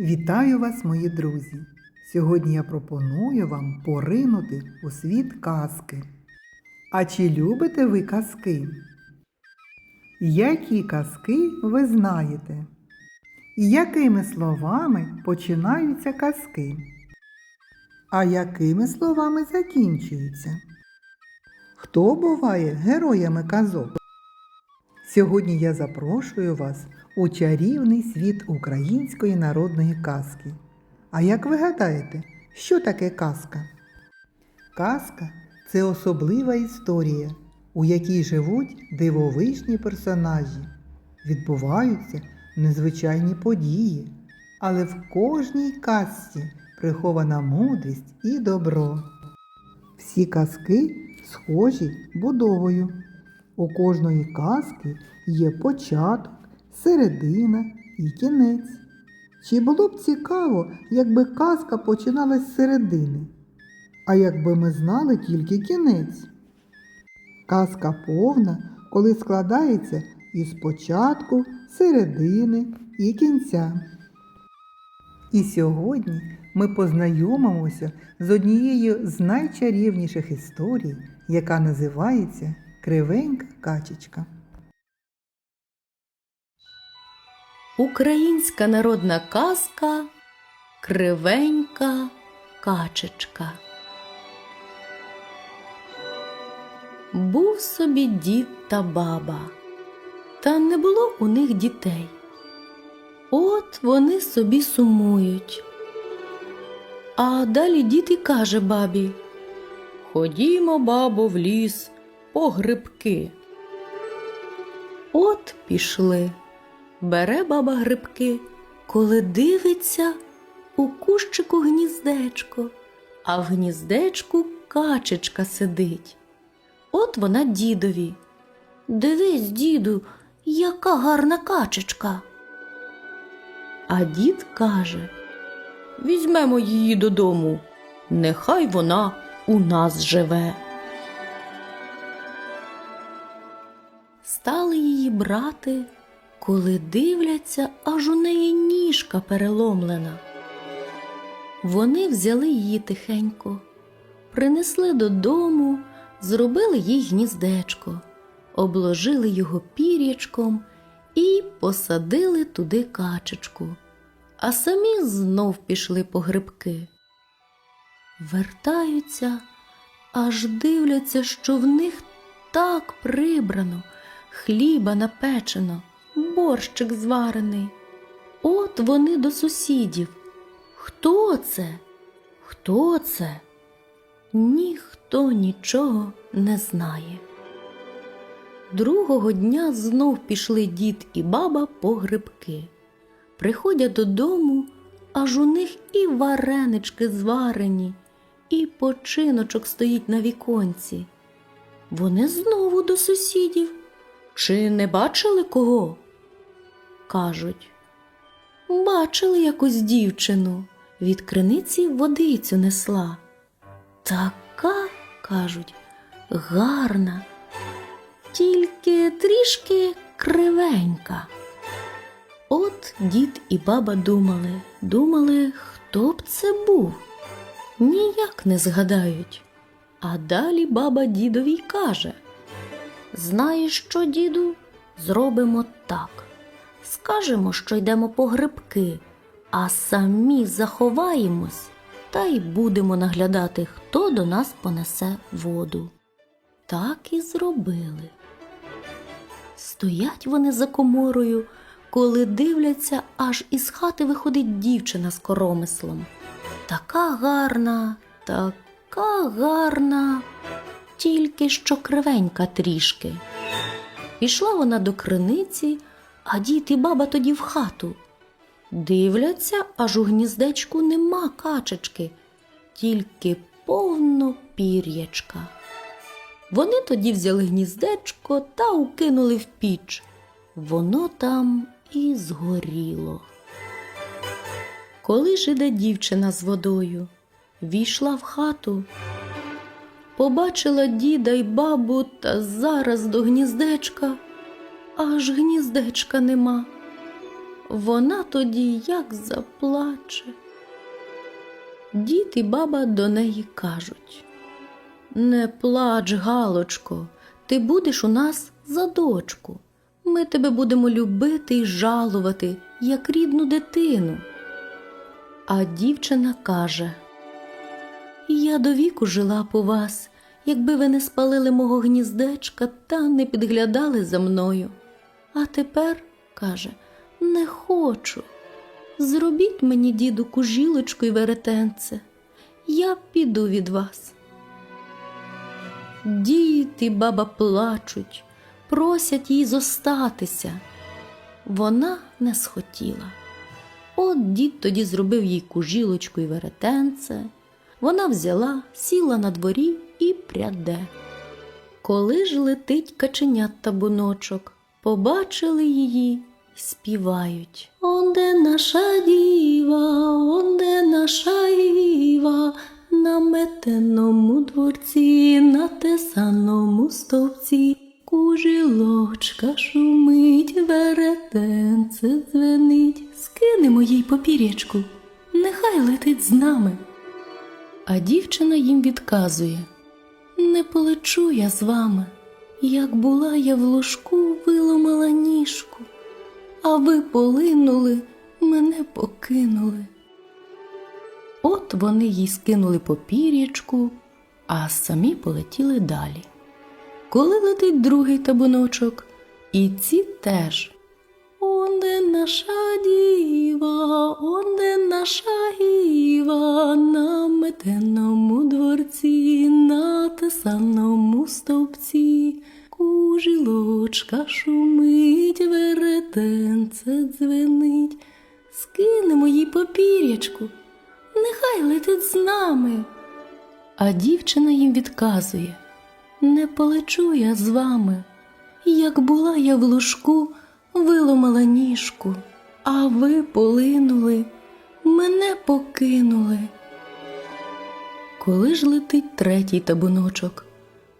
Вітаю вас, мої друзі! Сьогодні я пропоную вам поринути у світ казки. А чи любите ви казки? Які казки ви знаєте? Якими словами починаються казки? А якими словами закінчуються? Хто буває героями казок? Сьогодні я запрошую вас у чарівний світ української народної казки. А як ви гадаєте, що таке казка? Казка це особлива історія, у якій живуть дивовижні персонажі. Відбуваються незвичайні події, але в кожній казці прихована мудрість і добро. Всі казки схожі будовою. У кожної казки є початок, середина і кінець. Чи було б цікаво, якби казка починалась з середини, а якби ми знали тільки кінець? Казка повна, коли складається із початку, середини і кінця. І сьогодні ми познайомимося з однією з найчарівніших історій, яка називається Кривенька качечка. Українська народна казка Кривенька качечка. Був собі дід та баба, та не було у них дітей. От вони собі сумують. А далі дід і каже бабі Ходімо, бабо, в ліс по грибки. От пішли. Бере баба грибки, коли дивиться у кущику гніздечко, а в гніздечку качечка сидить. От вона дідові. Дивись, діду, яка гарна качечка. А дід каже Візьмемо її додому, нехай вона у нас живе. Стали її брати, коли дивляться, аж у неї ніжка переломлена. Вони взяли її тихенько, принесли додому, зробили їй гніздечко, обложили його пір'ячком і посадили туди качечку, а самі знов пішли по грибки. Вертаються, аж дивляться, що в них так прибрано, хліба напечено, борщик зварений. От вони до сусідів. Хто це? Хто це? Ніхто нічого не знає. Другого дня знов пішли дід і баба по грибки. Приходять додому, аж у них і варенички зварені, і починочок стоїть на віконці. Вони знову до сусідів. Чи не бачили кого? Кажуть, бачили якусь дівчину, від криниці водицю несла. Така, кажуть, гарна, тільки трішки кривенька. От дід і баба думали, думали, хто б це був. Ніяк не згадають. А далі баба дідові каже Знаєш що, діду? Зробимо так. Скажемо, що йдемо по грибки, а самі заховаємось та й будемо наглядати, хто до нас понесе воду. Так і зробили. Стоять вони за коморою, коли дивляться, аж із хати виходить дівчина з коромислом. Така гарна, така гарна, тільки що кривенька трішки. Пішла вона до криниці, а дід і баба тоді в хату. Дивляться, аж у гніздечку нема качечки, тільки повно пір'ячка. Вони тоді взяли гніздечко та укинули в піч. Воно там і згоріло. Коли ж іде дівчина з водою, війшла в хату, побачила діда й бабу та зараз до гніздечка, аж гніздечка нема. вона тоді як заплаче. Дід і баба до неї кажуть Не плач, Галочко, ти будеш у нас за дочку. Ми тебе будемо любити і жалувати, як рідну дитину. А дівчина каже Я до віку жила по вас, якби ви не спалили мого гніздечка та не підглядали за мною. А тепер, каже, не хочу. Зробіть мені, діду, кужілочку й веретенце. Я піду від вас. Дід і баба плачуть, просять їй зостатися. Вона не схотіла. От дід тоді зробив їй кужілочку й веретенце. Вона взяла, сіла на дворі і пряде. Коли ж летить каченят табуночок, побачили її співають. Онде наша діва, онде наша Іва, на метеному дворці, на тесаному стовпці, кужілочка шумить, веретенце дзвенить, скинемо їй попірячку, нехай летить з нами. А дівчина їм відказує Не полечу я з вами, як була я в ложку, виломала ніжку, а ви полинули, мене покинули. От вони їй скинули попір'ячку, а самі полетіли далі. Коли летить другий табуночок, і ці теж. Онде наша діва, онде наша гіва, на метеному дворці, на тесаному стовпці, кужілочка шумить, веретенце дзвенить, скинемо їй попір'ячку, нехай летить з нами. А дівчина їм відказує Не полечу я з вами. Як була я в лужку, виломала ніжку, а ви полинули, мене покинули. Коли ж летить третій табуночок,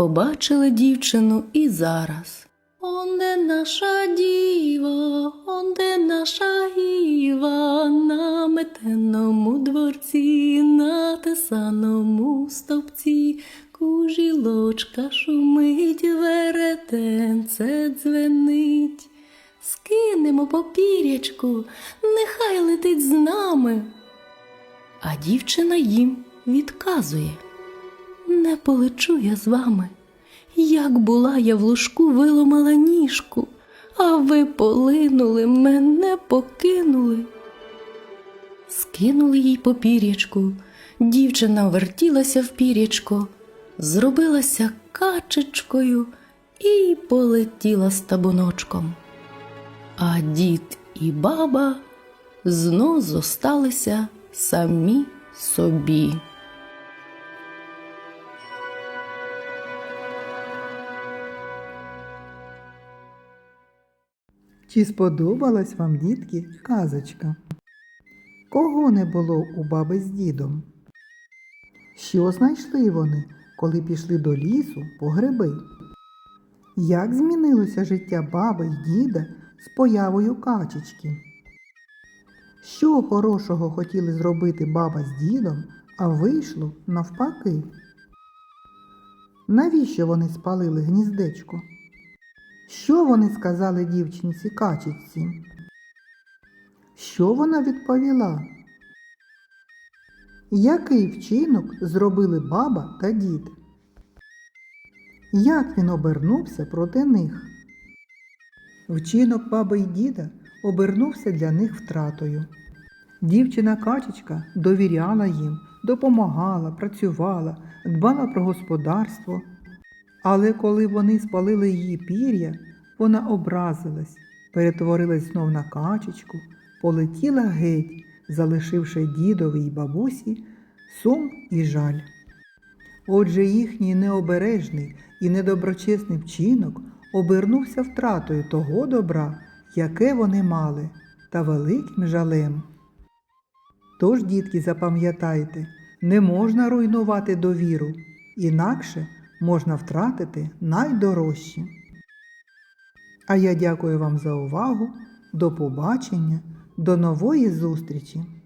побачили дівчину і зараз. Онде наша діва, онде наша гіва, на метеному дворці, на тесаному стовпці, кужілочка шумить, веретенце дзвенить. Скинемо попірячку, нехай летить з нами. А дівчина їм відказує Не полечу я з вами. Як була я в лужку, виломала ніжку, а ви полинули, мене покинули. Скинули їй попір'ячку, дівчина вертілася в пір'ячко, зробилася качечкою і полетіла з табуночком. А дід і баба знов зосталися самі собі. Чи сподобалась вам, дітки, казочка? Кого не було у баби з дідом? Що знайшли вони, коли пішли до лісу по гриби? Як змінилося життя баби й діда з появою качечки? Що хорошого хотіли зробити баба з дідом, а вийшло навпаки? Навіщо вони спалили гніздечко? Що вони сказали дівчинці качечці? Що вона відповіла? Який вчинок зробили баба та дід? Як він обернувся проти них? Вчинок баби й діда обернувся для них втратою. Дівчина качечка довіряла їм, допомагала, працювала, дбала про господарство. Але коли вони спалили її пір'я, вона образилась, перетворилась знов на качечку, полетіла геть, залишивши дідові й бабусі сум і жаль. Отже, їхній необережний і недоброчесний вчинок обернувся втратою того добра, яке вони мали, та великим жалем. Тож, дітки, запам'ятайте, не можна руйнувати довіру, інакше можна втратити найдорожче. А я дякую вам за увагу. До побачення, До нової зустрічі!